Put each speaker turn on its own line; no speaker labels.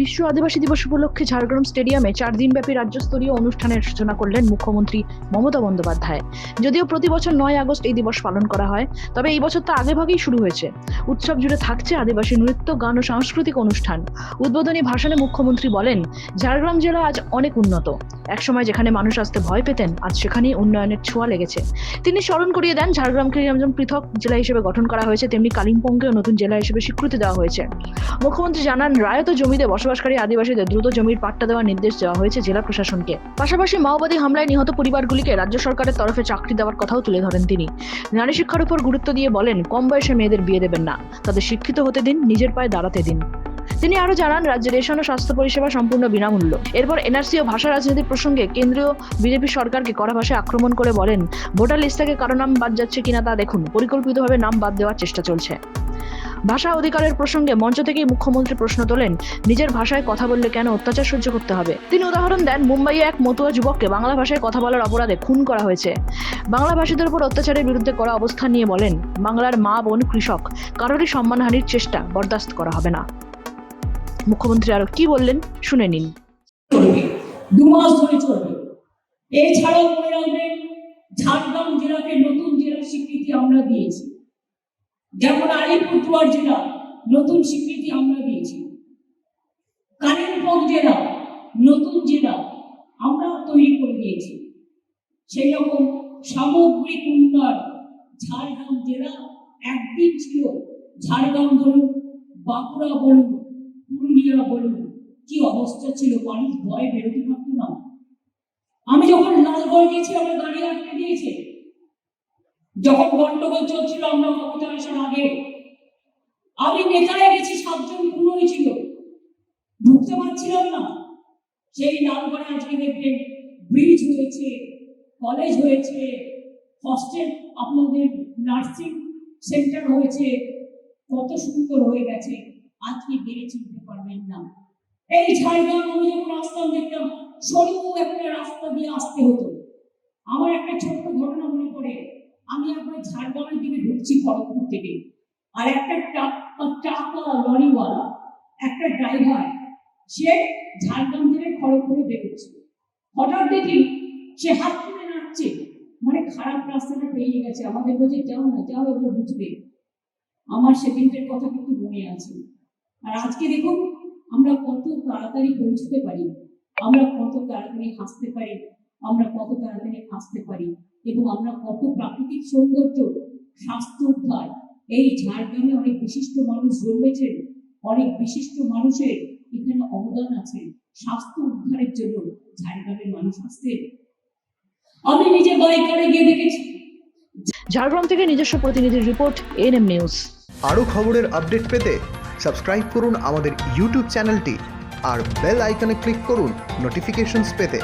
বিশ্ব আদিবাসী দিবস উপলক্ষে ঝাড়গ্রাম স্টেডিয়ামে চার দিনব্যাপী রাজ্যস্তরীয় অনুষ্ঠানের সূচনা করলেন মুখ্যমন্ত্রী মমতা বন্দ্যোপাধ্যায়। যদিও প্রতি বছর নয় আগস্ট এই দিবস পালন করা হয়, তবে এই বছর তা আগেভাগেই শুরু হয়েছে। উৎসব জুড়ে থাকছে আদিবাসী নৃত্য, গান ও সাংস্কৃতিক অনুষ্ঠান। উদ্বোধনী ভাষণে মুখ্যমন্ত্রী বলেন, ঝাড়গ্রাম জেলা আজ অনেক উন্নত। একসময় যেখানে মানুষ আসতে ভয় পেতেন, আজ সেখানেই উন্নয়নের ছোঁয়া লেগেছে। তিনি স্মরণ করিয়ে দেন ঝাড়গ্রামকে যেমন পৃথক জেলা হিসেবে গঠন করা হয়েছে, তেমনি কালিম্পংকেও নতুন জেলা হিসেবে স্বীকৃতি দেওয়া হয়েছে। মুখ্যমন্ত্রী জানান, রায়ত জমিতে বসবাসকারী আদিবাসীদের দ্রুত জমির পাট্টা দেওয়ার নির্দেশ দেওয়া হয়েছে জেলা প্রশাসনকে। পাশাপাশি মাওবাদী হামলায় নিহত পরিবারগুলিকে রাজ্য সরকারের তরফে চাকরি দেওয়ার কথাও তুলে ধরেন তিনি। নারী শিক্ষার উপর গুরুত্ব দিয়ে বলেন, কম বয়সে মেয়েদের বিয়ে দেবেন না, তাদের শিক্ষিত হতে দিন, নিজের পায়ে দাঁড়াতে দিন। তিনি আরও জানান রাজ্যে রেশন ও স্বাস্থ্য পরিষেবা সম্পূর্ণ বিনামূল্য। এরপর এনআরসি ও ভাষা রাজনীতি প্রসঙ্গে কেন্দ্রীয় বিজেপি সরকারকে কড়া ভাষায় আক্রমণ করে বলেন, ভোটার লিস্ট থেকে কারও নাম বাদ যাচ্ছে কিনা তা দেখুন, পরিকল্পিতভাবে নাম বাদ দেওয়ার চেষ্টা চলছে। ভাষা অধিকারের প্রসঙ্গে মঞ্চ থেকেই মুখ্যমন্ত্রী প্রশ্ন তোলেন, নিজের ভাষায় কথা বললে কেন অত্যাচার সহ্য করতে হবে? তিনি উদাহরণ দেন, মুম্বাইয়ে এক মতুয়া যুবককে বাংলা ভাষায় কথা বলার অপরাধে খুন করা হয়েছে। বাংলা ভাষীদের উপর অত্যাচারের বিরুদ্ধে করা অবস্থান নিয়ে বলেন, বাংলার মা বোন কৃষক, কারোরই সম্মানহানির চেষ্টা বরদাস্ত করা হবে না। মুখ্যমন্ত্রী আরও কি বললেন, শুনে নিন।
এছাড়াও মনে রাখবেন, ঝাড়গ্রাম জেলাকে নতুন জেলার স্বীকৃতি আমরা দিয়েছি। যেমন আলিপুরদুয়ার জেলা, নতুন স্বীকৃতি আমরা দিয়েছি। কালিম্পং জেলা, নতুন জেলা আমরা তৈরি করে দিয়েছি। সেই রকম সামগ্রিক উন্নয়ন ঝাড়গ্রাম জেলা একদিন ছিল ঝাড়গ্রাম বলুন, বাঁকুড়া বলুন, পুরুলিয়া বলুন, কি অবস্থা ছিল মানুষ ভয়ে বেরোতে পারতো না। আমি যখন লালগড় গেছি আমার গাড়ি আটকে দিয়েছে। যখন গন্ডগোল চলছিল, আমরা ক্ষমতা আসার আগে। আমি নেতারে গেছি, সাতজন খুন হয়েছিল ঢুকতে পারছিলাম না। সেই লালগড়ে আজকে দেখবেন, ব্রিজ হয়েছে, কলেজ হয়েছে হস্টেল আপনাদের নার্সিং সেন্টার হয়েছে, কত সুন্দর হয়ে গেছে। আজকে গেলে চিনতে পারবেন না। এই ঝাড়গ্রাম আমি যখন আসতাম, দেখতাম সরু একটা রাস্তা দিয়ে আসতে হতো। আমার একটা ছোট্ট ঘটনা মনে পড়ে। আমি একবার ঝাড়গ্রামের দিকে ঢুকছি খড়গপুর থেকে। আর একটা টাকা লরিওয়ালা, একটা ড্রাইভার সে ঝাড়গ্রাম থেকে খড়গপুরে বেরোচ্ছে হঠাৎ দেখি সে হাত তুলে নাচছে মানে খারাপ রাস্তাটা পেরিয়ে গেছে। আমাদের বলছে, যাও না, যাও, এগুলো বুঝবে। আমার সেদিনটার কথা কিন্তু মনে আছে। আর আজকে দেখুন, আমরা কত তাড়াতাড়ি পৌঁছতে পারি। আমরা কত তাড়াতাড়ি হাসতে পারি। আমরা কত তাড়াতাড়ি হাসতে পারি। এবং আমরা কত প্রাকৃতিক সৌন্দর্য স্বাস্থ্য উদ্ধার এই ঝাড়গ্রামে অনেক বিশিষ্ট মানুষ জন্মেছেন অনেক বিশিষ্ট মানুষের এখানে অবদান আছে স্বাস্থ্য উদ্ধারের জন্য ঝাড়গ্রামের মানুষ আসছে আমি নিজে বাইকারে গিয়ে দেখেছি।
ঝাড়গ্রাম থেকে নিজস্ব প্রতিনিধির রিপোর্ট এনএম নিউজ।
আরও খবরের আপডেট পেতে সাবস্ক্রাইব করুন আমাদের ইউটিউব চ্যানেলটি আর বেল আইকনে ক্লিক করুন নোটিফিকেশনস পেতে।